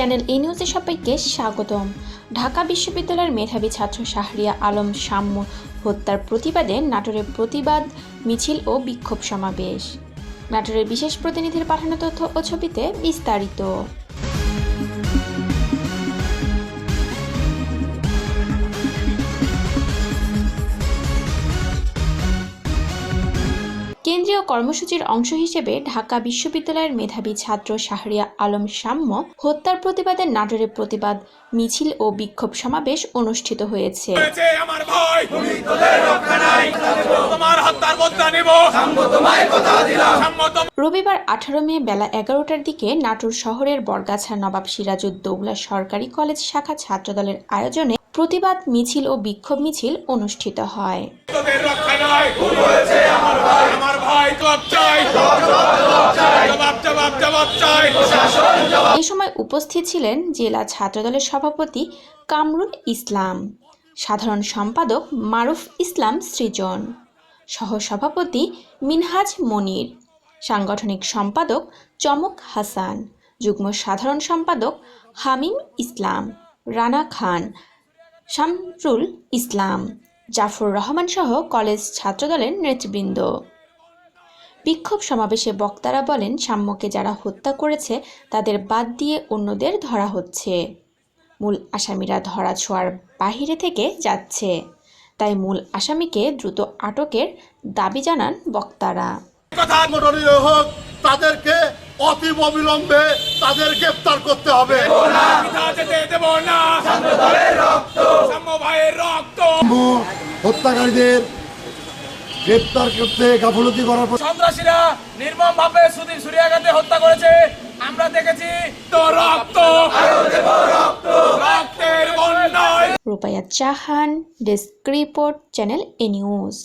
Channel এ নিউজে সবাইকে স্বাগতম। ঢাকা বিশ্ববিদ্যালয়ের মেধাবী ছাত্র শাহরিয়া আলম সাম্য হত্যার প্রতিবাদে নাটোরে প্রতিবাদ, মিছিল ও বিক্ষোভ সমাবেশ। নাটোরের বিশেষ প্রতিনিধির পাঠানো তথ্য ও ছবিতে বিস্তারিত। কেন্দ্রীয় কর্মসূচির অংশ হিসেবে ঢাকা বিশ্ববিদ্যালয়ের মেধাবী ছাত্র শাহরিয়া আলম সাম্য হত্যার প্রতিবাদে নাটোরে প্রতিবাদ মিছিল ও বিক্ষোভ সমাবেশ অনুষ্ঠিত হয়েছে। হয়েছে আমার ভাই রক্ষা নাই। তোমার হত্যার বদলা নিব। তোমায় কথা দিলাম। রবিবার আঠারো মে বেলা এগারোটার দিকে নাটোর শহরের বরগাছা নবাব সিরাজউদ্দৌলা সরকারি কলেজ শাখা ছাত্রদলের আয়োজনে প্রতিবাদ মিছিল ও বিক্ষোভ মিছিল অনুষ্ঠিত হয় তোদের রক্ষা নাই ভুল হয়েছে আমার ভাই আমার ভাই জবাব চাই জবাব জবাব জবাব চাই এ সময় উপস্থিত ছিলেন জেলা ছাত্রদলের সভাপতি কামরুল ইসলাম। সাধারণ সম্পাদক মারুফ ইসলাম সৃজন। সহসভাপতি মিনহাজ মনির। সাংগঠনিক সম্পাদক চমক হাসান। যুগ্ম সাধারণ সম্পাদক হামিম ইসলাম। রানা খান। শামরুল ইসলাম। জাফর রহমান সহ কলেজ ছাত্রদলের নেতৃবৃন্দ। বিক্ষোভ সমাবেশে বক্তারা বলেন সাম্যকে যারা হত্যা করেছে তাদের বাদ দিয়ে অন্যদের ধরা হচ্ছে। মূল আসামিরা ধরা ছোঁয়ার বাহিরে থেকে যাচ্ছে। তাই মূল আসামিকে দ্রুত আটকের দাবি জানান বক্তারা। হোক তাদেরকে অতি অবিলম্বে তাদের গ্রেপ্তার করতে হবে। হত্যাকারীদের গ্রেপ্তার করতে গাফলতি করার পর সন্ত্রাসীরা নির্মম ভাবে সুদীপ সুরিয়াঘাতে হত্যা করেছে। আমরা দেখেছি তো রক্ত। রক্তের বন্যায়। রূপায়া চাহান desk report channel A news.